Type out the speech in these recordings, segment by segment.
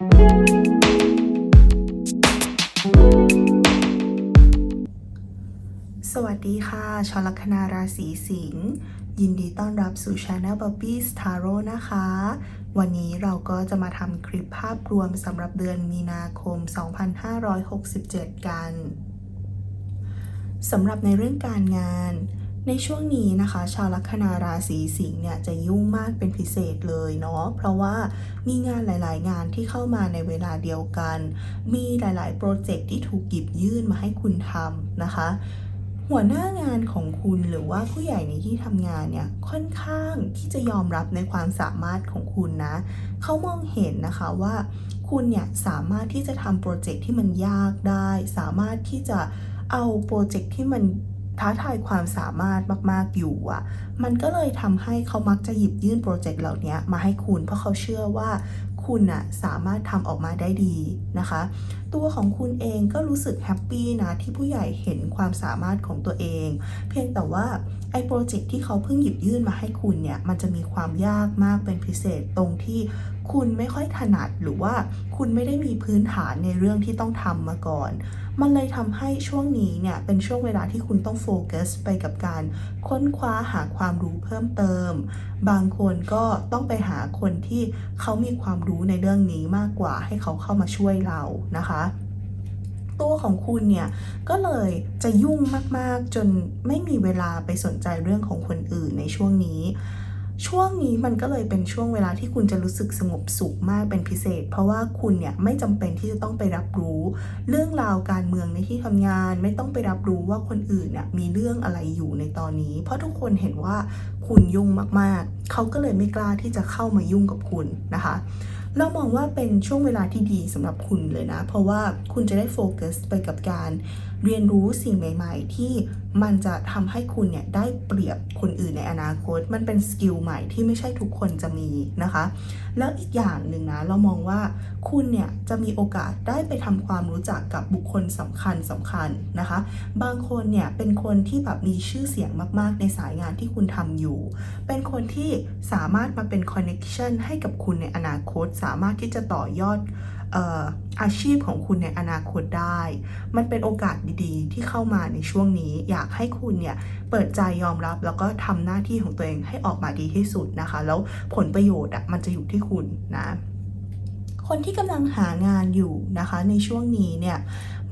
สวัสดีค่ะ ชลคนาราศีสิงห์ ยินดีต้อนรับสู่ Channel b u b b y s Tarot นะคะ วันนี้เราก็จะมาทำคลิปภาพรวมสำหรับเดือนมีนาคม 2567 กัน สำหรับในเรื่องการงาน ในช่วงนี้นะคะ ชาวลัคนาราศีสิงห์เนี่ยจะยุ่งมากเป็นพิเศษเลยเนาะเพราะว่ามีงานหลาย ๆ งานที่เข้ามาในเวลาเดียวกัน มีหลาย ๆ โปรเจกต์ที่ถูกหยิบยื่นมาให้คุณทำนะคะ หัวหน้างานของคุณหรือว่าผู้ใหญ่ในที่ทำงานเนี่ยค่อนข้างที่จะยอมรับในความสามารถของคุณนะเขามองเห็นนะคะว่าคุณเนี่ยสามารถที่จะทำโปรเจกต์ที่มันยากได้ สามารถที่จะเอาโปรเจกต์ที่มัน ท้าทายความสามารถมากๆอยู่อะ มันก็เลยทำให้เขามักจะหยิบยื่นโปรเจกต์เหล่านี้มาให้คุณเพราะเขาเชื่อว่าคุณน่ะสามารถทำออกมาได้ดีนะคะ ตัวของคุณเองก็รู้สึกแฮปปี้นะที่ผู้ใหญ่เห็นความสามารถของตัวเอง เพียงแต่ว่าไอ้โปรเจกต์ที่เขาเพิ่งหยิบยื่นมาให้คุณเนี่ยมันจะมีความยากมากเป็นพิเศษตรงที่ คุณไม่ค่อยถนัดหรือว่าคุณไม่ได้มีพื้นฐานในเรื่องที่ต้องทำมาก่อน มันเลยทำให้ช่วงนี้เนี่ยเป็นช่วงเวลาที่คุณต้องโฟกัสไปกับการค้นคว้าหาความรู้เพิ่มเติม บางคนก็ต้องไปหาคนที่เขามีความรู้ในเรื่องนี้มากกว่าให้เขาเข้ามาช่วยเรานะคะตัวของคุณเนี่ยก็เลยจะยุ่งมากๆ จนไม่มีเวลาไปสนใจเรื่องของคนอื่นในช่วงนี้ ช่วงนี้มันก็เลยเป็นช่วงเวลาที่คุณจะรู้สึกสงบสุขมากเป็นพิเศษ เพราะว่าคุณเนี่ยไม่จำเป็นที่จะต้องไปรับรู้ เรื่องราวการเมืองในที่ทำงาน ไม่ต้องไปรับรู้ว่าคนอื่นเนี่ยมีเรื่องอะไรอยู่ในตอนนี้ เพราะทุกคนเห็นว่าคุณยุ่งมากๆ เขาก็เลยไม่กล้าที่จะเข้ามายุ่งกับคุณนะคะเรามองว่าเป็นช่วงเวลาที่ดีสำหรับคุณเลยนะ เพราะว่าคุณจะได้โฟกัสไปกับการ เรียนรู้สิ่งใหม่ ๆ ที่มันจะทำให้คุณเนี่ยได้เปรียบคนอื่นในอนาคต มันเป็นสกิลใหม่ที่ไม่ใช่ทุกคนจะมีนะคะ แล้วอีกอย่างหนึ่งนะเรามองว่าคุณเนี่ยจะมีโอกาสได้ไปทำความรู้จักกับบุคคลสำคัญสำคัญนะคะ บางคนเนี่ยเป็นคนที่แบบมีชื่อเสียงมากๆ ในสายงานที่คุณทำอยู่ เป็นคนที่สามารถมาเป็นคอนเน็ชันให้กับคุณในอนาคต สามารถที่จะต่อยอด อาชีพของคุณในอนาคตได้ มันเป็นโอกาสดีๆ ที่เข้ามาในช่วงนี้ อยากให้คุณเนี่ยเปิดใจยอมรับแล้วก็ทำหน้าที่ของตัวเองให้ออกมาดีที่สุดนะคะ แล้วผลประโยชน์อะมันจะอยู่ที่คุณนะคนที่กำลังหางานอยู่นะคะในช่วงนี้เนี่ย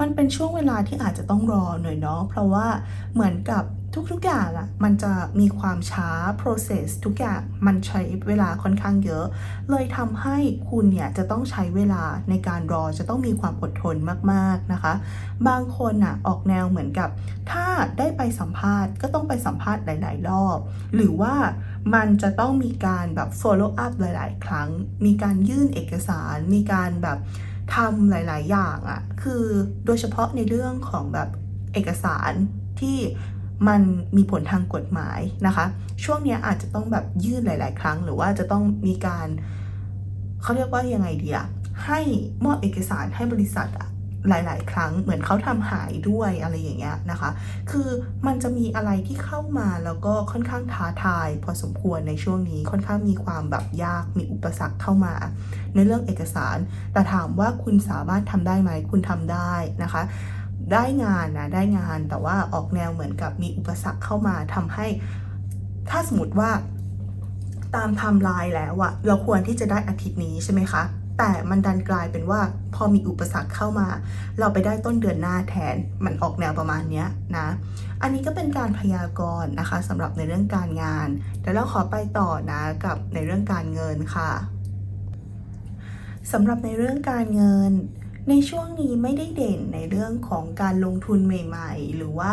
มันเป็นช่วงเวลาที่อาจจะต้องรอหน่อยเนาะเพราะว่าเหมือนกับ ทุกๆอย่างอะมันจะมีความช้า process ทุกอย่างมันใช้เวลาค่อนข้างเยอะ เลยทำให้คุณเนี่ยจะต้องใช้เวลาในการรอจะต้องมีความอดทนมากๆนะคะ บางคนอะออกแนวเหมือนกับ ถ้าได้ไปสัมภาษณ์ก็ต้องไปสัมภาษณ์หลาย ๆ รอบ หรือว่ามันจะต้องมีการแบบ follow up หลาย ๆ ครั้ง มีการยื่นเอกสาร มีการแบบทำหลาย ๆ อย่างอะ่ะคือโดยเฉพาะในเรื่องของแบบเอกสารที่ มันมีผลทางกฎหมายนะคะ ช่วงนี้อาจจะต้องแบบยื่นหลาย ๆ ครั้ง หรือว่าจะต้องมีการเขาเรียกว่ายังไงดีอะให้มอบเอกสารให้บริษัทอะหลาย ๆ ครั้งเหมือนเขาทำหายด้วยอะไรอย่างเงี้ยนะคะ คือมันจะมีอะไรที่เข้ามาแล้วก็ค่อนข้างท้าทาย พอสมควรในช่วงนี้ค่อนข้างมีความแบบยากมีอุปสรรคเข้ามา ในเรื่องเอกสาร แต่ถามว่าคุณสามารถทำได้ไหมคุณทำได้นะคะ ได้งานนะได้งานแต่ว่าออกแนวเหมือนกับมีอุปสรรคเข้ามาทำให้ ถ้าสมมติว่าตามไทม์ไลน์แล้วอะเราควรที่จะได้อาทิตย์นี้ใช่ไหมคะ แต่มันดันกลายเป็นว่าพอมีอุปสรรคเข้ามา เราไปได้ต้นเดือนหน้าแทนมันออกแนวประมาณเนี้ยนะ อันนี้ก็เป็นการพยากรณ์นะคะสำหรับในเรื่องการงานเดี๋ยวเราขอไปต่อนะกับในเรื่องการเงินค่ะสำหรับในเรื่องการเงิน ในช่วงนี้ไม่ได้เด่นในเรื่องของการลงทุนใหม่ ๆ หรือว่า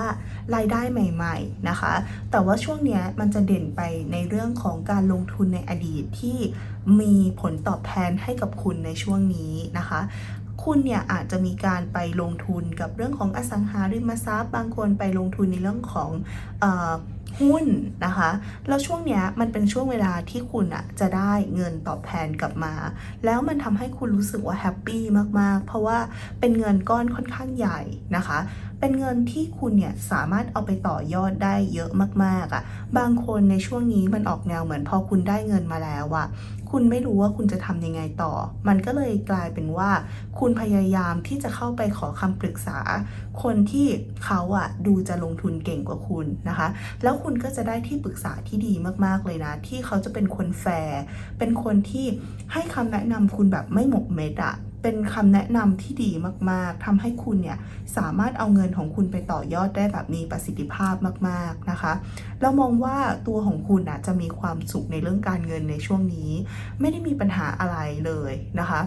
รายได้ใหม่ ๆนะคะ แต่ว่าช่วงนี้มันจะเด่นไปในเรื่องของการลงทุนในอดีตที่มีผลตอบแทนให้กับคุณในช่วงนี้นะคะคุณเนี่ยอาจจะมีการไปลงทุนกับเรื่องของอสังหาริมทรัพย์ บางคนไปลงทุนในเรื่องของอ หุ้นนะคะ แล้วช่วงเนี้ยมันเป็นช่วงเวลาที่คุณอะจะได้เงินตอบแทนกลับมา แล้วมันทำให้คุณรู้สึกว่าแฮปปี้มากๆ เพราะว่าเป็นเงินก้อนค่อนข้างใหญ่นะคะเป็นเงินที่คุณเนี่ยสามารถเอาไปต่อยอดได้เยอะมากๆอะ่ะ บางคนในช่วงนี้มันออกแนวเหมือนพอคุณได้เงินมาแล้วอะคุณไม่รู้ว่าคุณจะทำยังไงต่อ มันก็เลยกลายเป็นว่า คุณพยายามที่จะเข้าไปขอคำปรึกษา คนที่เขาอะดูจะลงทุนเก่งกว่าคุณนะคะ แล้วคุณก็จะได้ที่ปรึกษาที่ดีมากๆเลยนะ ที่เขาจะเป็นคนแฟร์ เป็นคนที่ให้คำแนะนำคุณแบบไม่หมกเม็ดอะ เป็นคำแนะนำที่ดีมากๆทำให้คุณเนี่ยสามารถเอาเงินของคุณไปต่อยอดได้แบบมีประสิทธิภาพมากๆนะคะ เรามองว่าตัวของคุณอะจะมีความสุขในเรื่องการเงินในช่วงนี้ ไม่ได้มีปัญหาอะไรเลยนะคะ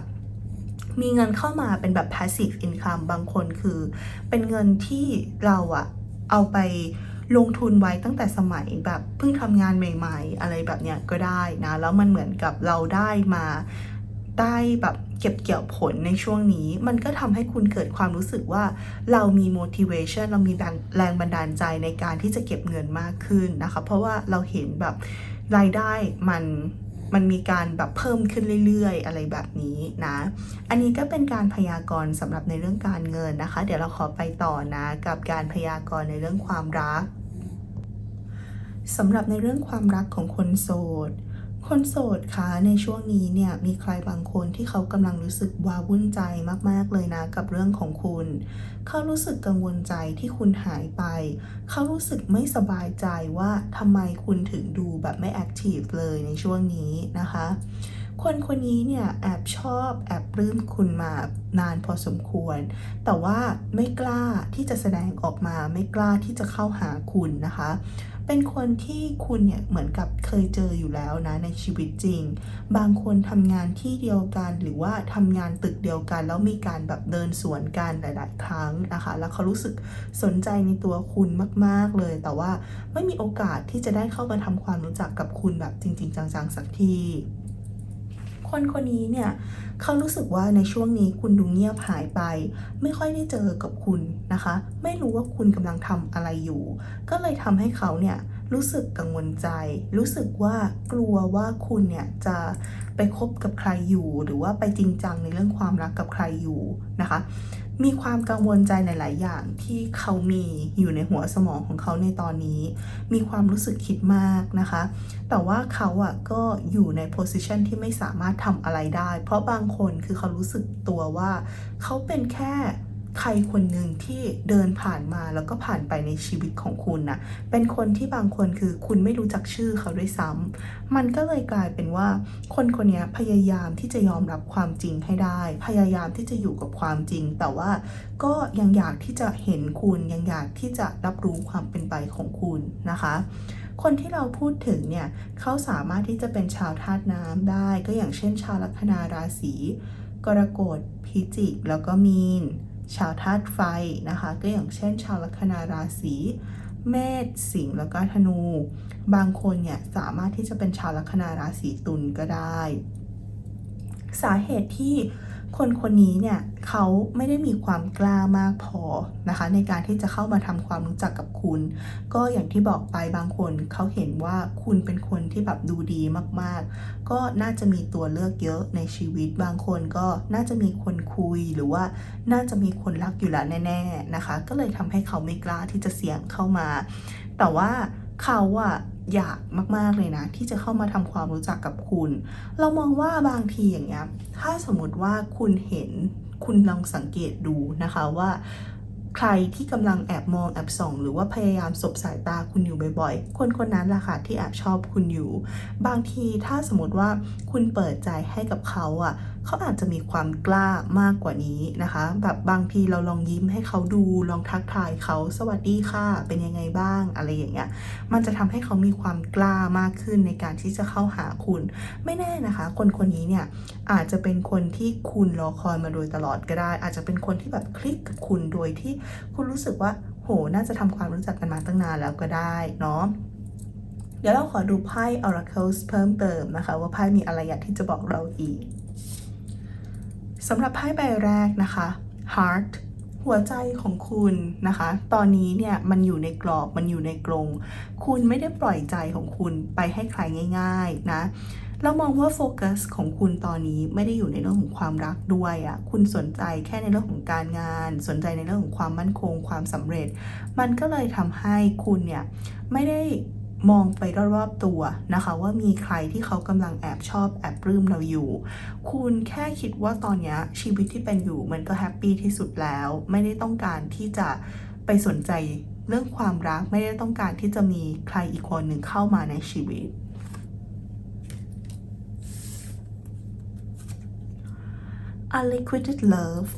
มีเงินเข้ามาเป็นแบบ passive income บางคนคือ เป็นเงินที่เราอะเอาไปลงทุนไว้ตั้งแต่สมัยแบบเพิ่งทำงานใหม่ ๆ อะไรแบบเนี้ยก็ได้นะ แล้วมันเหมือนกับเราได้มา ได้แบบเก็บเกี่ยวผลในช่วงนี้ มันก็ทำให้คุณเกิดความรู้สึกว่าเรามี motivation เรามีแรงแรงบันดาลใจในการที่จะเก็บเงินมากขึ้นนะคะ เพราะว่าเราเห็นแบบรายได้มันมันมีการแบบเพิ่มขึ้นเรื่อยๆ อะไรแบบนี้นะ อันนี้ก็เป็นการพยากรณ์สำหรับในเรื่องการเงินนะคะ เดี๋ยวเราขอไปต่อนะกับการพยากรณ์ในเรื่องความรักสำหรับในเรื่องความรักของคนโสด คนโสดคะในช่วงนี้เนี่ยมีใครบางคนที่เขากำลังรู้สึกว้าวุ่นใจมากๆเลยนะกับเรื่องของคุณ เขารู้สึกกังวลใจที่คุณหายไป เขารู้สึกไม่สบายใจว่าทำไมคุณถึงดูแบบไม่แอคทีฟเลยในช่วงนี้นะคะ คนคนนี้เนี่ยแอบชอบแอบปลื้มคุณมานานพอสมควร แต่ว่าไม่กล้าที่จะแสดงออกมาไม่กล้าที่จะเข้าหาคุณนะคะ เป็นคนที่คุณเนี่ยเหมือนกับเคยเจออยู่แล้วนะในชีวิตจริง บางคนทำงานที่เดียวกันหรือว่าทำงานตึกเดียวกัน แล้วมีการแบบเดินสวนกันหลาย ๆ ครั้งนะคะ แล้วเขารู้สึกสนใจในตัวคุณมาก ๆ เลย แต่ว่าไม่มีโอกาสที่จะได้เข้ามาทำความรู้จักกับคุณแบบจริง ๆ จัง ๆ สักที คนคนนี้เนี่ยเขารู้สึกว่าในช่วงนี้คุณดูเงียบหายไป ไม่ค่อยได้เจอกับคุณนะคะ ไม่รู้ว่าคุณกำลังทำอะไรอยู่ ก็เลยทำให้เขาเนี่ยรู้สึกกังวลใจ รู้สึกว่ากลัวว่าคุณเนี่ยจะไปคบกับใครอยู่ หรือว่าไปจริงจังในเรื่องความรักกับใครอยู่นะคะ มีความกังวลใจหลาย ๆ อย่างที่เขามีอยู่ในหัวสมองของเขาในตอนนี้ มีความรู้สึกคิดมากนะคะ แต่ว่าเขาอะก็อยู่ในโพสิชันที่ไม่สามารถทำอะไรได้ เพราะบางคนคือเขารู้สึกตัวว่า เขาเป็นแค่ ใครคนหนึ่งที่เดินผ่านมาแล้วก็ผ่านไปในชีวิตของคุณนะเป็นคนที่บางคนคือคุณไม่รู้จักชื่อเขาด้วยซ้ำมันก็เลยกลายเป็นว่า คนคนนี้พยายามที่จะยอมรับความจริงให้ได้ พยายามที่จะอยู่กับความจริง แต่ว่าก็ยังอยากที่จะเห็นคุณยังอยากที่จะรับรู้ความเป็นไปของคุณนะคะคนที่เราพูดถึงเนี่ยเขาสามารถที่จะเป็นชาวธาตุน้ำได้ ก็อย่างเช่นชาวลัคนาราศีกรกฎพิจิก แล้วก็มีน ชาวธาตุไฟนะคะ ก็อย่างเช่น ชาวลัคนาราศีเมษสิงห์แล้วก็ธนู บางคนเนี่ยสามารถที่จะเป็นชาวลัคนาราศีตุลก็ได้ สาเหตุที่ คนคนนี้เนี่ยเขาไม่ได้มีความกล้ามากพอนะคะ ในการที่จะเข้ามาทำความรู้จักกับคุณ ก็อย่างที่บอกไปบางคนเขาเห็นว่าคุณเป็นคนที่แบบดูดีมากๆ ก็น่าจะมีตัวเลือกเยอะในชีวิต บางคนก็น่าจะมีคนคุยหรือว่าน่าจะมีคนรักอยู่แล้วแน่ๆนะคะ ก็เลยทำให้เขาไม่กล้าที่จะเสี่ยงเข้ามา แต่ว่าเขาอะ อยากมากๆเลยนะ ที่จะเข้ามาทำความรู้จักกับคุณ เรามองว่าบางทีอย่างเงี้ยถ้าสมมติว่าคุณเห็นคุณลองสังเกตดูนะคะว่า ใครที่กำลังแอบมองแอบส่อง หรือว่าพยายามสบสายตาคุณอยู่บ่อยๆ คนคนนั้นแหละค่ะที่แอบชอบคุณอยู่ บางทีถ้าสมมติว่าคุณเปิดใจให้กับเขาอะเขาอาจจะมีความกล้ามากกว่านี้นะคะ แบบบางทีเราลองยิ้มให้เขาดูลองทักทายเขาสวัสดีค่ะ เป็นยังไงบ้างอะไรอย่างเงี้ยมันจะทำให้เขามีความกล้ามากขึ้นในการที่จะเข้าหาคุณ ไม่แน่นะคะ คนคนนี้เนี่ยอาจจะเป็นคนที่คุณรอคอยมาโดยตลอดก็ได้ อาจจะเป็นคนที่แบบคลิกกับคุณโดยที่คุณรู้สึกว่า โห น่าจะทำความรู้จักกันมาตั้งนานแล้วก็ได้เนาะเดี๋ยวเราขอดูไพ่ Oracles เพิ่มเติมนะคะ ว่าไพ่มีอะไรอยากที่จะบอกเราอีกสำหรับไพ่ใบแรกนะคะ Heart หัวใจของคุณนะคะ ตอนนี้เนี่ยมันอยู่ในกรอบมันอยู่ในกรง คุณไม่ได้ปล่อยใจของคุณไปให้ใครง่าย ๆ นะ เรามองว่าโฟกัสของคุณตอนนี้ไม่ได้อยู่ในเรื่องของความรักด้วยอะ่ะ คุณสนใจแค่ในเรื่องของการงาน สนใจในเรื่องของความมั่นคง ความสำเร็จ มันก็เลยทำให้คุณเนี่ยไม่ได้มองไปรอบๆตัวนะคะ ว่ามีใครที่เขากำลังแอบชอบแอบปลื้มเราอยู่ คุณแค่คิดว่าตอนนี้ชีวิตที่เป็นอยู่มันก็แฮปปี้ที่สุดแล้ว ไม่ได้ต้องการที่จะไปสนใจเรื่องความรักไม่ได้ต้องการที่จะมีใครอีกคนหนึ่งเข้ามาในชีวิต unrequited love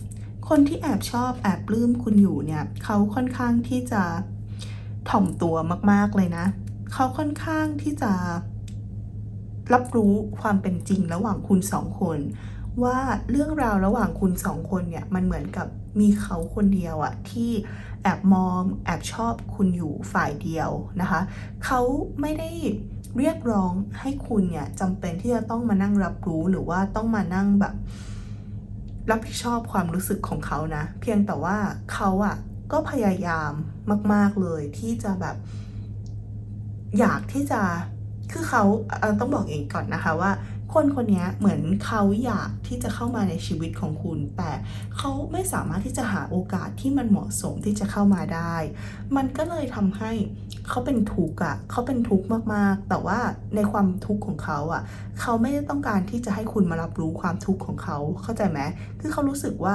คนที่แอบชอบแอบปลื้มคุณอยู่เนี่ยเขาค่อนข้างที่จะถ่อมตัวมาก ๆ เลยนะ เขาค่อนข้างที่จะ รับรู้ความเป็นจริงระหว่างคุณสองคน ว่าเรื่องราวระหว่างคุณสองคนเนี่ยมันเหมือนกับมีเขาคนเดียวอะที่แอบมองแอบชอบคุณอยู่ฝ่ายเดียวนะคะ เขาไม่ได้เรียกร้องให้คุณเนี่ยจำเป็นที่จะต้องมานั่งรับรู้หรือว่าต้องมานั่งแบบ รับผิดชอบความรู้สึกของเขานะ เพียงแต่ว่าเขาอะก็พยายามมาก ๆเลยที่จะแบบ อยากที่จะคือเขาเต้องบอกเองก่อนนะคะว่า คนคนนี้เหมือนเขาอยากที่จะเข้ามาในชีวิตของคุณ แต่เขาไม่สามารถที่จะหาโอกาสที่มันเหมาะสมที่จะเข้ามาได้ มันก็เลยทำให้ เขาเป็นทุกข์อะเขาเป็นทุกข์มากๆ แต่ว่าในความทุกข์ของเขาอะเขาไม่ได้ต้องการที่จะให้คุณมารับรู้ความทุกข์ของเขาเข้าใจไหมคือเขารู้สึกว่า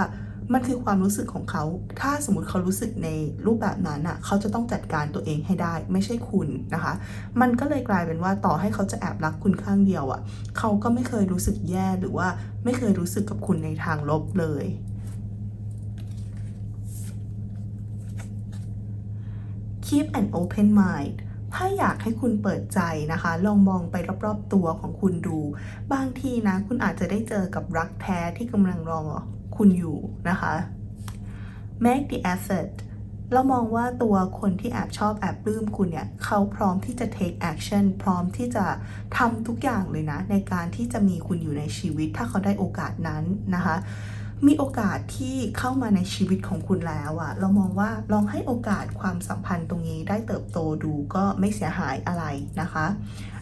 มันคือความรู้สึกของเขา ถ้าสมมติเขารู้สึกในรูปแบบนั้นอะเขาจะต้องจัดการตัวเองให้ได้ ไม่ใช่คุณนะคะ มันก็เลยกลายเป็นว่าต่อให้เขาจะแอบรักคุณข้างเดียวอะ เขาก็ไม่เคยรู้สึกแย่หรือว่าไม่เคยรู้สึกกับคุณในทางลบเลย keep an open mind ถ้าอยากให้คุณเปิดใจนะคะ ลองมองไปรอบๆตัวของคุณดู บางทีนะ คุณอาจจะได้เจอกับรักแท้ที่กำลังรอคุณอยู่นะคะ make the effort เรามองว่าตัวคนที่แอบชอบแอบปลื้มคุณเนี่ย เขาพร้อมที่จะ take action พร้อมที่จะทำทุกอย่างเลยนะ ในการที่จะมีคุณอยู่ในชีวิตถ้าเขาได้โอกาสนั้นนะคะ มีโอกาสที่เข้ามาในชีวิตของคุณแล้วอะเรามองว่าลองให้โอกาสความสัมพันธ์ตรงนี้ได้เติบโตดูก็ไม่เสียหายอะไรนะคะ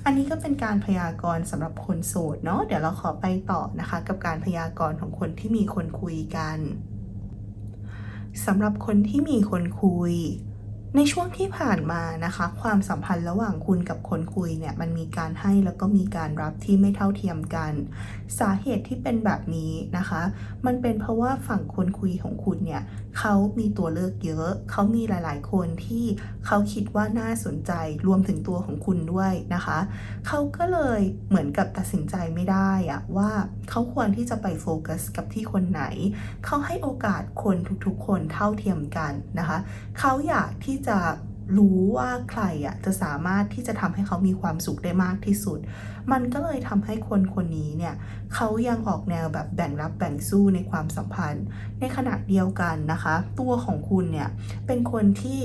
อันนี้ก็เป็นการพยากรณ์สำหรับคนโสดเนาะเดี๋ยวเราขอไปต่อนะคะ กับการพยากรณ์ของคนที่มีคนคุยกันสำหรับคนที่มีคนคุย ในช่วงที่ผ่านมานะคะ ความสัมพันธ์ระหว่างคุณกับคนคุยเนี่ยมันมีการให้แล้วก็มีการรับที่ไม่เท่าเทียมกัน สาเหตุที่เป็นแบบนี้นะคะ มันเป็นเพราะว่าฝั่งคนคุยของคุณเนี่ยเขามีตัวเลือกเยอะ เขามีหลาย ๆ คนที่เขาคิดว่าน่าสนใจรวมถึงตัวของคุณด้วยนะคะ เขาก็เลยเหมือนกับตัดสินใจไม่ได้อะว่าเขาควรที่จะไปโฟกัสกับที่คนไหน เขาให้โอกาสคนทุกๆ คนเท่าเทียมกันนะคะ เขาอยากที่จะรู้ว่าใครอะจะสามารถที่จะทำให้เขามีความสุขได้มากที่สุด มันก็เลยทำให้คนคนนี้เนี่ยเขายังออกแนวแบบแบ่งรับแบ่งสู้ในความสัมพันธ์ ในขณะเดียวกันนะคะ ตัวของคุณเนี่ยเป็นคนที่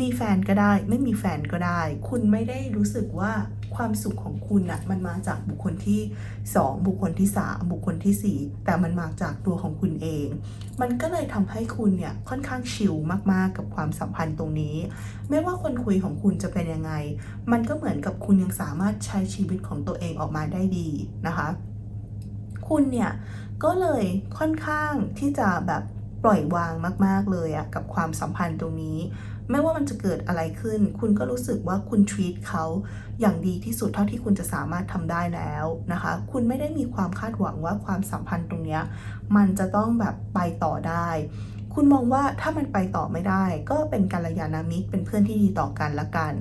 มีแฟนก็ได้ ไม่มีแฟนก็ได้ คุณไม่ได้รู้สึกว่าความสุขของคุณอะมันมาจากบุคคลที่ 2 บุคคลที่ 3 บุคคลทีสี่ 4 แต่มันมาจากตัวของคุณเอง มันก็เลยทำให้คุณเนี่ยค่อนข้างชิลมากๆกับความสัมพันธ์ตรงนี้ ไม่ว่าคนคุยของคุณจะเป็นยังไง มันก็เหมือนกับคุณยังสามารถใช้ชีวิตของตัวเองออกมาได้ดีนะคะ คุณเนี่ยก็เลยค่อนข้างที่จะแบบปล่อยวางมาก ๆเลยอะกับความสัมพันธ์ตรงนี้ ไม่ว่ามันจะเกิดอะไรขึ้น คุณก็รู้สึกว่าคุณ treat เขาอย่างดีที่สุดเท่าที่คุณจะสามารถทำได้แล้วนะคะ คุณไม่ได้มีความคาดหวังว่าความสัมพันธ์ตรงเนี้ยมันจะต้องแบบไปต่อได้ คุณมองว่าถ้ามันไปต่อไม่ได้ ก็เป็นกัลยาณมิตรเป็นเพื่อนที่ดีต่อกันละกัน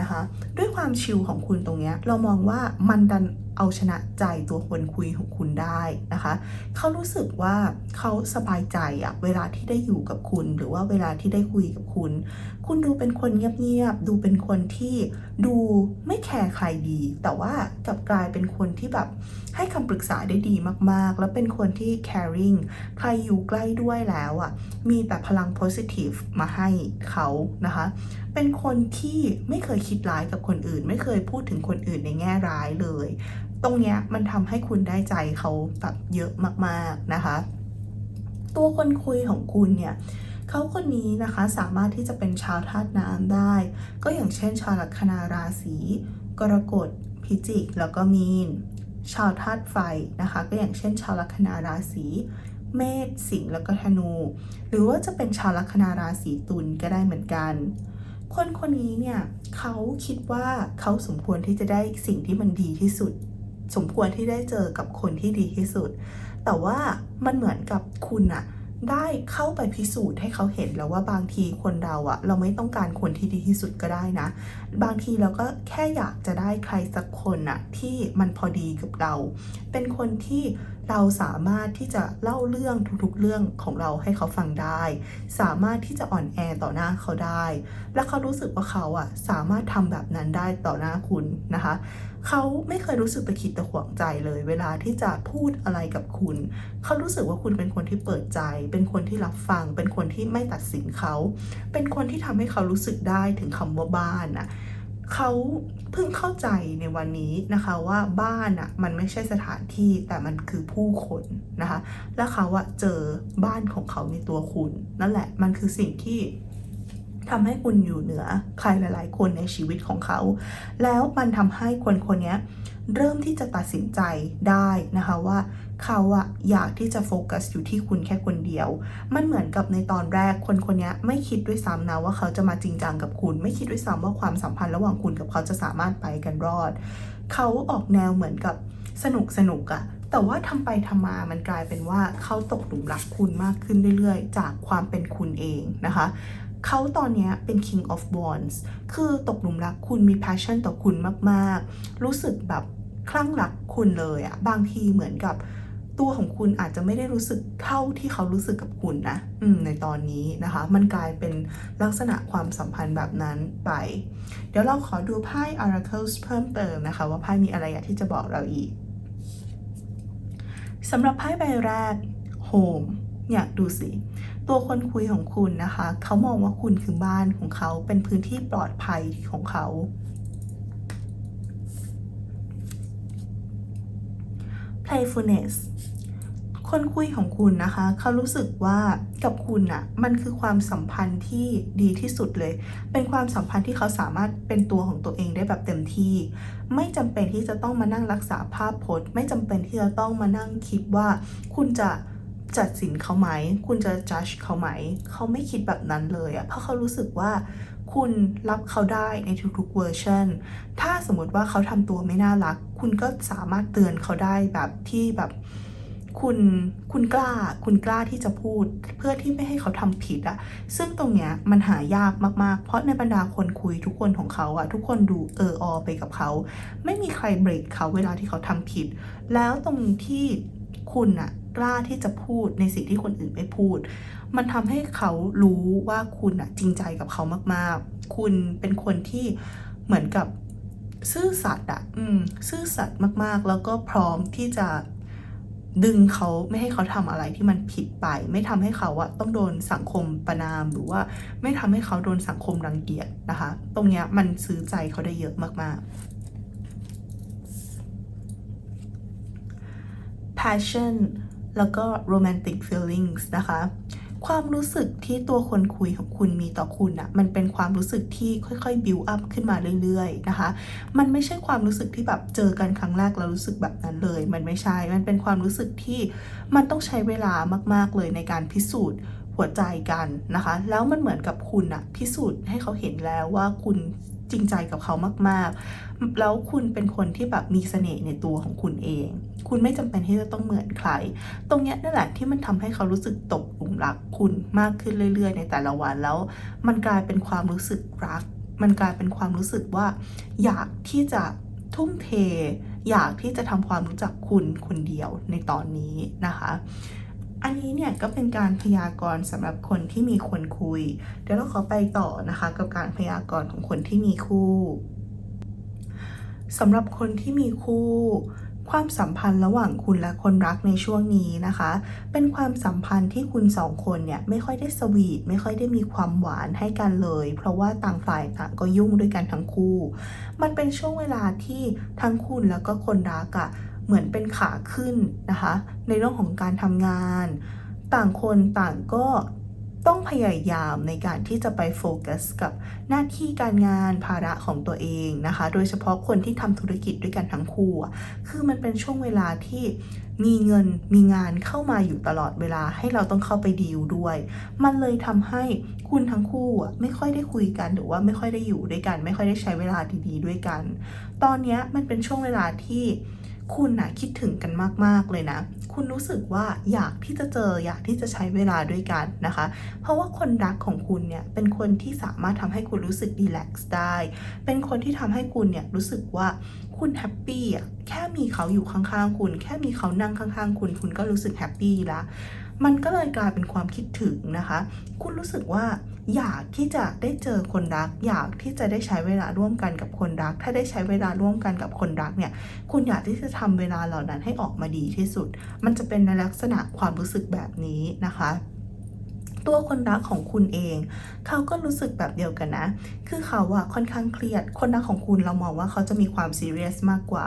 นะคะ ด้วยความชิลของคุณตรงเนี้ยเรามองว่ามันดัน เอาชนะใจตัวคนคุยของคุณได้นะคะ เขารู้สึกว่าเขาสบายใจอะเวลาที่ได้อยู่กับคุณ หรือว่าเวลาที่ได้คุยกับคุณ คุณดูเป็นคนเงียบๆ ดูเป็นคนที่ดูไม่แคร์ใครดี แต่ว่ากลับกลายเป็นคนที่แบบให้คำปรึกษาได้ดีมากๆ แล้วเป็นคนที่ caring ใครอยู่ใกล้ด้วยแล้วอะมีแต่พลัง positive มาให้เขานะคะ เป็นคนที่ไม่เคยคิดร้ายกับคนอื่น ไม่เคยพูดถึงคนอื่นในแง่ร้ายเลย ตรงเนี้ยมันทำให้คุณได้ใจเขาแบบเยอะมากๆนะคะ ตัวคนคุยของคุณเนี่ยเขาคนนี้นะคะสามารถที่จะเป็นชาวธาตุน้ำได้ ก็อย่างเช่น ชาวลัคนาราศีกรกฎพิจิก แล้วก็มีน ชาวธาตุไฟนะคะ ก็อย่างเช่น ชาวลัคนาราศีเมษสิงห์แล้วก็ธนู หรือว่าจะเป็นชาวลัคนาราศีตุลก็ได้เหมือนกัน คนคนนี้เนี่ยเขาคิดว่าเขาสมควรที่จะได้สิ่งที่มันดีที่สุด สมควรที่ได้เจอกับคนที่ดีที่สุด แต่ว่ามันเหมือนกับคุณอะได้เข้าไปพิสูจน์ให้เขาเห็นแล้วว่าบางทีคนเราอะเราไม่ต้องการคนที่ดีที่สุดก็ได้นะ บางทีเราก็แค่อยากจะได้ใครสักคนอะที่มันพอดีกับเรา เป็นคนที่เราสามารถที่จะเล่าเรื่องทุกๆเรื่องของเราให้เขาฟังได้ สามารถที่จะอ่อนแอต่อหน้าเขาได้ และเขารู้สึกว่าเขาอะสามารถทำแบบนั้นได้ต่อหน้าคุณนะคะ เขาไม่เคยรู้สึกตะขิดตะขวงใจเลย เวลาที่จะพูดอะไรกับคุณ เขารู้สึกว่าคุณเป็นคนที่เปิดใจ เป็นคนที่รับฟัง เป็นคนที่ไม่ตัดสินเขา เป็นคนที่ทำให้เขารู้สึกได้ถึงคำว่าบ้านน่ะ เขาเพิ่งเข้าใจในวันนี้นะคะว่าบ้านอะมันไม่ใช่สถานที่แต่มันคือผู้คนนะคะ และเขาอะเจอบ้านของเขาในตัวคุณ นั่นแหละมันคือสิ่งที่ทำให้คุณอยู่เหนือใครหลาย ๆ คนในชีวิตของเขา แล้วมันทำให้คนคนนี้เริ่มที่จะตัดสินใจได้นะคะว่า เขาอะอยากที่จะโฟกัสอยู่ที่คุณแค่คนเดียว มันเหมือนกับในตอนแรกคนคนนี้ไม่คิดด้วยซ้ำนะว่าเขาจะมาจริงจังกับคุณ ไม่คิดด้วยซ้ำว่าความสัมพันธ์ระหว่างคุณกับเขาจะสามารถไปกันรอด เขาออกแนวเหมือนกับสนุกสนุกอะแต่ว่าทำไปทำมามันกลายเป็นว่าเขาตกหลุมรักคุณมากขึ้นเรื่อยๆ จากความเป็นคุณเองนะคะเขาตอนนี้เป็น King of Wands คือตกหลุมรักคุณมี passion ต่อคุณมากๆ รู้สึกแบบคลั่งรักคุณเลยอะบางทีเหมือนกับ ตัวของคุณอาจจะไม่ได้รู้สึกเท่าที่เขารู้สึกกับคุณนะในตอนนี้นะคะ มันกลายเป็นลักษณะความสัมพันธ์แบบนั้นไป เดี๋ยวเราขอดูไพ่ Oracles เพิ่มเติมนะคะ ว่าไพ่มีอะไรอยากที่จะบอกเราอีกสำหรับไพ่ใบแรก Home อยากดูสิ ตัวคนคุยของคุณนะคะ เขามองว่าคุณคือบ้านของเขาเป็นพื้นที่ปลอดภัยของเขา playfulness คนคุยของคุณนะคะ เขารู้สึกว่ากับคุณอะมันคือความสัมพันธ์ที่ดีที่สุดเลย เป็นความสัมพันธ์ที่เขาสามารถเป็นตัวของตัวเองได้แบบเต็มที่ ไม่จำเป็นที่จะต้องมานั่งรักษาภาพพจน์ ไม่จำเป็นที่จะต้องมานั่งคิดว่าคุณจะจัดสินเขาไหม คุณจะ judge เขาไหม เขาไม่คิดแบบนั้นเลยอะเพราะเขารู้สึกว่า คุณรับเขาได้ในทุกๆเวอร์ชันถ้าสมมติว่าเขาทำตัวไม่น่ารัก คุณก็สามารถเตือนเขาได้แบบที่แบบคุณคุณกล้าคุณกล้าที่จะพูดเพื่อที่ไม่ให้เขาทำผิดอะซึ่งตรงเนี้ยมันหายากมากๆ เพราะในบรรดาคนคุยทุกคนของเขาอะทุกคนดูเอออไปกับเขา ไม่มีใครเบรกเขาเวลาที่เขาทำผิด แล้วตรงที่คุณอะกล้าที่จะพูดในสิ่งที่คนอื่นไม่พูด มันทำให้เขารู้ว่าคุณอะจริงใจกับเขามาก ๆ คุณเป็นคนที่เหมือนกับซื่อสัตย์อะอืม ซื่อสัตย์มาก ๆ แล้วก็พร้อมที่จะดึงเขาไม่ให้เขาทำอะไรที่มันผิดไป ไม่ทำให้เขาอะต้องโดนสังคมประนามหรือว่า ไม่ทำให้เขาโดนสังคมรังเกียจนะคะ ตรงเนี้ยมันซื้อใจเขาได้เยอะมาก ๆ passion แล้วก็ romantic feelings นะคะ ความรู้สึกที่ตัวคนคุยของคุณมีต่อคุณอะมันเป็นความรู้สึกที่ค่อยๆ build up ขึ้นมาเรื่อยๆนะคะ มันไม่ใช่ความรู้สึกที่แบบเจอกันครั้งแรกแล้วรู้สึกแบบนั้นเลย มันไม่ใช่ มันเป็นความรู้สึกที่มันต้องใช้เวลามากๆเลยในการพิสูจน์หัวใจกันนะคะ แล้วมันเหมือนกับคุณอะพิสูจน์ให้เขาเห็นแล้วว่าคุณ จริงใจกับเขามากๆ แล้วคุณเป็นคนที่แบบมีเสน่ห์ในตัวของคุณเอง คุณไม่จำเป็นที่จะต้องเหมือนใคร ตรงเนี้ยนั่นแหละที่มันทำให้เขารู้สึกตกหลุมรักคุณมากขึ้นเรื่อย ๆ ในแต่ละวันแล้ว มันกลายเป็นความรู้สึกรัก มันกลายเป็นความรู้สึกว่า อยากที่จะทุ่มเท อยากที่จะทำความรู้จักคุณคนเดียวในตอนนี้นะคะ อันนี้เนี่ยก็เป็นการพยากรณ์สำหรับคนที่มีคนคุย เดี๋ยวเราขอไปต่อนะคะกับการพยากรณ์ของคนที่มีคู่สำหรับคนที่มีคู่ ความสัมพันธ์ระหว่างคุณและคนรักในช่วงนี้นะคะ เป็นความสัมพันธ์ที่คุณสองคนเนี่ยไม่ค่อยได้สวีทไม่ค่อยได้มีความหวานให้กันเลย เพราะว่าต่างฝ่ายต่างก็ยุ่งด้วยกันทั้งคู่ มันเป็นช่วงเวลาที่ทั้งคุณแล้วก็คนรักอะ เหมือนเป็นขาขึ้นนะคะ ในเรื่องของการทำงาน ต่างคนต่างก็ต้องพยายามในการที่จะไปโฟกัสกับหน้าที่การงานภาระของตัวเองนะคะ โดยเฉพาะคนที่ทำธุรกิจด้วยกันทั้งคู่ คือมันเป็นช่วงเวลาที่มีเงินมีงานเข้ามาอยู่ตลอดเวลาให้เราต้องเข้าไปดีลด้วย มันเลยทำให้คุณทั้งคู่ไม่ค่อยได้คุยกันหรือว่าไม่ค่อยได้อยู่ด้วยกัน ไม่ค่อยได้ใช้เวลาดีๆด้วยกัน ตอนนี้มันเป็นช่วงเวลาที่ คุณนะคิดถึงกันมาก ๆ เลยนะ คุณรู้สึกว่าอยากที่จะเจออยากที่จะใช้เวลาด้วยกันนะคะ เพราะว่าคนรักของคุณเนี่ยเป็นคนที่สามารถทำให้คุณรู้สึกดีแลกซ์ได้ เป็นคนที่ทำให้คุณเนี่ยรู้สึกว่าคุณแฮปปี้อะแค่มีเขาอยู่ข้างๆคุณ แค่มีเขานั่งข้างๆ คุณ คุณก็รู้สึกแฮปปี้ละ มันก็เลยกลายเป็นความคิดถึงนะคะ คุณรู้สึกว่าอยากที่จะได้เจอคนรัก อยากที่จะได้ใช้เวลาร่วมกันกับคนรัก ถ้าได้ใช้เวลาร่วมกันกับคนรักเนี่ย คุณอยากที่จะทำเวลาเหล่านั้นให้ออกมาดีที่สุด มันจะเป็นในลักษณะความรู้สึกแบบนี้นะคะ ตัวคนรักของคุณเอง เขาก็รู้สึกแบบเดียวกันนะ คือเขาอะค่อนข้างเครียด คนรักของคุณเรามองว่าเขาจะมีความซีเรียสมากกว่า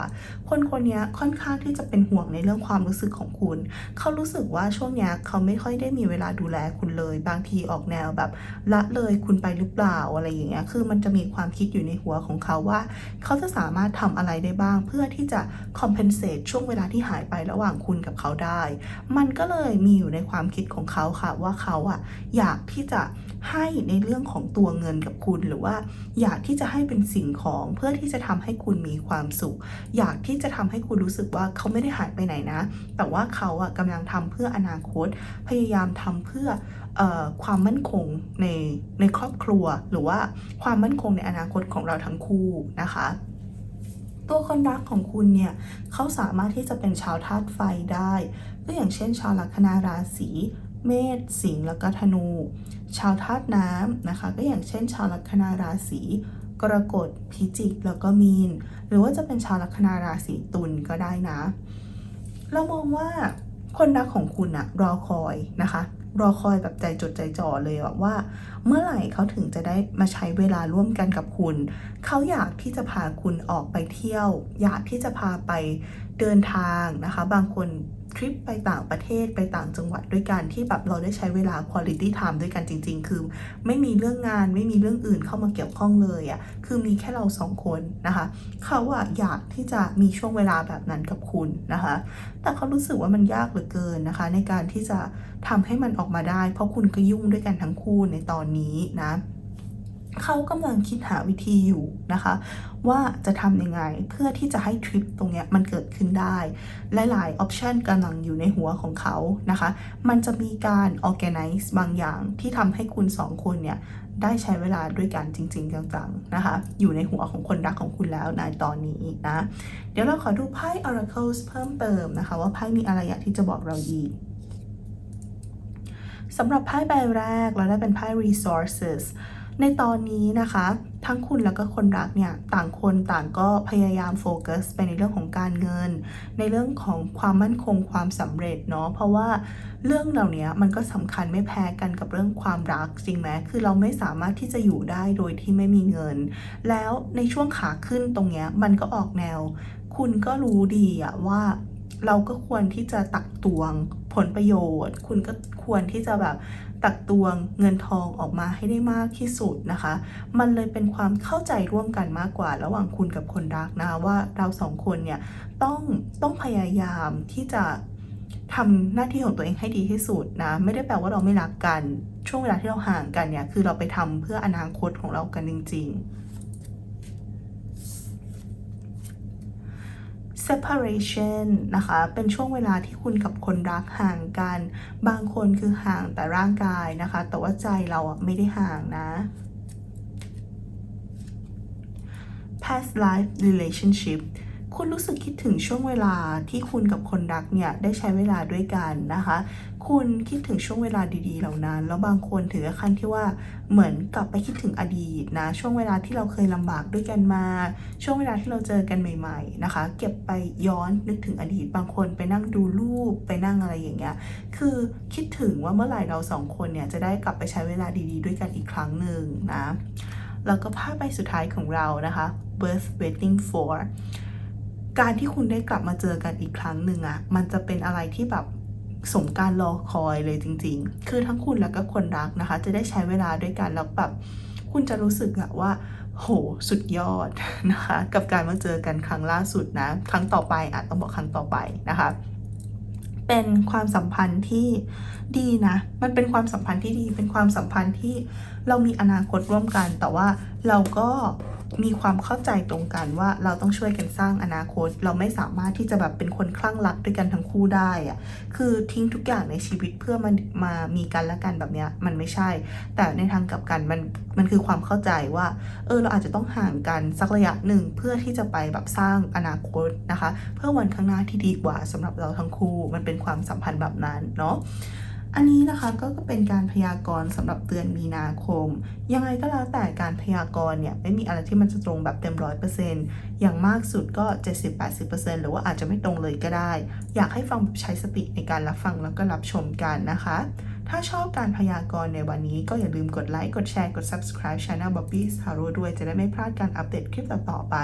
คนคนนี้ค่อนข้างที่จะเป็นห่วงในเรื่องความรู้สึกของคุณ เขารู้สึกว่าช่วงนี้เขาไม่ค่อยได้มีเวลาดูแลคุณเลย บางทีออกแนวแบบ ละเลยคุณไปหรือเปล่าอะไรอย่างเงี้ย คือมันจะมีความคิดอยู่ในหัวของเขาว่า เขาจะสามารถทำอะไรได้บ้าง เพื่อที่จะ compensate ช่วงเวลาที่หายไประหว่างคุณกับเขาได้ มันก็เลยมีอยู่ในความคิดของเขาค่ะว่าเขาอะอยากที่จะให้ในเรื่องของตัวเงินกับคุณ หรือว่าอยากที่จะให้เป็นสิ่งของเพื่อที่จะทำให้คุณมีความสุข อยากที่จะทำให้คุณรู้สึกว่าเขาไม่ได้หายไปไหนนะ แต่ว่าเขาอะกำลังทำเพื่ออนาคต พยายามทำเพื่อออความมั่นคงในในครอบครัว หรือว่าความมั่นคงในอนาคตของเราทั้งคู่นะคะตัวคนรักของคุณเนี่ยเขาสามารถที่จะเป็นชาวธาตุไฟได้ ก็อย่างเช่นชาวลัคนาราศี เมษสิงห์แล้วก็ธนู ชาวธาตุน้ำนะคะ ก็อย่างเช่น ชาวลัคนาราศีกรกฎพิจิกแล้วก็มีน หรือว่าจะเป็นชาวลัคนาราศีตุลก็ได้นะ เรามองว่าคนรักของคุณอะรอคอยนะคะ รอคอยแบบใจจดใจจ่อเลยว่า เมื่อไหร่เขาถึงจะได้มาใช้เวลาร่วมกันกับคุณ เขาอยากที่จะพาคุณออกไปเที่ยว อยากที่จะพาไปเดินทางนะคะ บางคน ทริปไปต่างประเทศไปต่างจังหวัดด้วยกันที่แบบเราได้ใช้เวลา quality time ด้วยกันจริง ๆ คือ ไม่มีเรื่องงานไม่มีเรื่องอื่นเข้ามาเกี่ยวข้องเลยอะ่ะคือมีแค่เราสองคนนะคะเขาอะอยากที่จะมีช่วงเวลาแบบนั้นกับคุณนะคะ แต่เขารู้สึกว่ามันยากเหลือเกินนะคะ ในการที่จะทำให้มันออกมาได้ เพราะคุณก็ยุ่งด้วยกันทั้งคู่ในตอนนี้นะ เขากำลังคิดหาวิธีอยู่นะคะ ว่าจะทำยังไงเพื่อที่จะให้ทริปตรงเนี้ยมันเกิดขึ้นได้ หลายๆออปชันกำลังอยู่ในหัวของเขานะคะ มันจะมีการ organize บางอย่างที่ทำให้คุณสองคนเนี่ยได้ใช้เวลาด้วยกันจริง ๆ จังๆ นะคะ อยู่ในหัวของคนรักของคุณแล้วในตอนนี้นะ เดี๋ยวเราขอดูไพ่ oracles เพิ่มเติมนะคะ ว่าไพ่มีอะไรอยากที่จะบอกเราอีกสำหรับไพ่ใบแรกเราได้เป็นไพ่ resources ในตอนนี้นะคะ ทั้งคุณแล้วก็คนรักเนี่ยต่างคนต่างก็พยายามโฟกัสไปในเรื่องของการเงิน ในเรื่องของความมั่นคงความสำเร็จเนาะเพราะว่าเรื่องเหล่านี้มันก็สำคัญไม่แพ้กันกับเรื่องความรักจริงไหมคือเราไม่สามารถที่จะอยู่ได้โดยที่ไม่มีเงิน แล้วในช่วงขาขึ้นตรงเนี้ยมันก็ออกแนว คุณก็รู้ดีอะว่าเราก็ควรที่จะตักตวงผลประโยชน์ คุณก็ควรที่จะแบบ ตักตวงเงินทองออกมาให้ได้มากที่สุดนะคะ มันเลยเป็นความเข้าใจร่วมกันมากกว่า ระหว่างคุณกับคนรักนะว่าเราสองคนเนี่ยต้องต้องพยายามที่จะทำหน้าที่ของตัวเองให้ดีที่สุดนะ ไม่ได้แปลว่าเราไม่รักกัน ช่วงเวลาที่เราห่างกันเนี่ย คือเราไปทำเพื่ออนาคตของเรากันจริง ๆ separation นะคะ เป็นช่วงเวลาที่คุณกับคนรักห่างกัน บางคนคือห่างแต่ร่างกายนะคะ แต่ว่าใจเราไม่ได้ห่างนะ past life relationship คุณรู้สึกคิดถึงช่วงเวลาที่คุณกับคนรักเนี่ย ได้ใช้เวลาด้วยกันนะคะ คุณคิดถึงช่วงเวลาดี ๆ เหล่านั้น แล้วบางคนถึงขั้นที่ว่าเหมือนกลับไปคิดถึงอดีตนะ ช่วงเวลาที่เราเคยลำบากด้วยกันมา ช่วงเวลาที่เราเจอกันใหม่ ๆ นะคะ เก็บไปย้อนนึกถึงอดีต บางคนไปนั่งดูรูปไปนั่งอะไรอย่างเงี้ย คือคิดถึงว่าเมื่อไหร่เราสองคนเนี่ยจะได้กลับไปใช้เวลาดีๆ ด้วยกันอีกครั้งหนึ่งนะ แล้วก็ภาพใบสุดท้ายของเรานะคะ birth waiting for การที่คุณได้กลับมาเจอกันอีกครั้งหนึ่งอะมันจะเป็นอะไรที่แบบ สมการรอคอยเลยจริง ๆ คือทั้งคุณแล้วก็คนรักนะคะ จะได้ใช้เวลาด้วยกันแล้วแบบคุณจะรู้สึกอะว่า โหสุดยอดนะคะ กับการมาเจอกันครั้งล่าสุดนะ ครั้งต่อไปอาจต้องบอกครั้งต่อไปนะคะเป็นความสัมพันธ์ที่ดีนะ มันเป็นความสัมพันธ์ที่ดี เป็นความสัมพันธ์ที่เรามีอนาคตร่วมกัน แต่ว่าเราก็ มีความเข้าใจตรงกันว่าเราต้องช่วยกันสร้างอนาคต เราไม่สามารถที่จะแบบเป็นคนคลั่งรักด้วยกันทั้งคู่ได้อะคือทิ้งทุกอย่างในชีวิตเพื่อมามามีกันและกันแบบเนี้ยมันไม่ใช่ แต่ในทางกลับกันมันมันคือความเข้าใจว่าเออเราอาจจะต้องห่างกันสักระยะหนึ่งเพื่อที่จะไปแบบสร้างอนาคตนะคะ เพื่อวันข้างหน้าที่ดีกว่าสำหรับเราทั้งคู่มันเป็นความสัมพันธ์แบบนั้นเนาะ อันนี้นะคะก็เป็นการพยากรณ์สำหรับเดือนมีนาคม ยังไงก็แล้วแต่การพยากรณ์เนี่ยไม่มีอะไรที่มันจะตรงแบบเต็มร้อยเปอร์เซ็นต์อย่างมากสุดก็ 70-80%หรือว่าอาจจะไม่ตรงเลยก็ได้ อยากให้ฟังแบบใช้สติในการรับฟังแล้วก็รับชมกันนะคะ ถ้าชอบการพยากรณ์ในวันนี้ก็อย่าลืมกดไลค์ กดแชร์ กด subscribe channel Bobby Taro ด้วยจะได้ไม่พลาดการอัปเดตคลิปต่อๆไป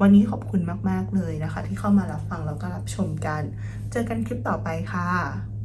วันนี้ขอบคุณมากๆเลยนะคะ ที่เข้ามารับฟังแล้วก็รับชมกัน เจอกันคลิปต่อไปค่ะ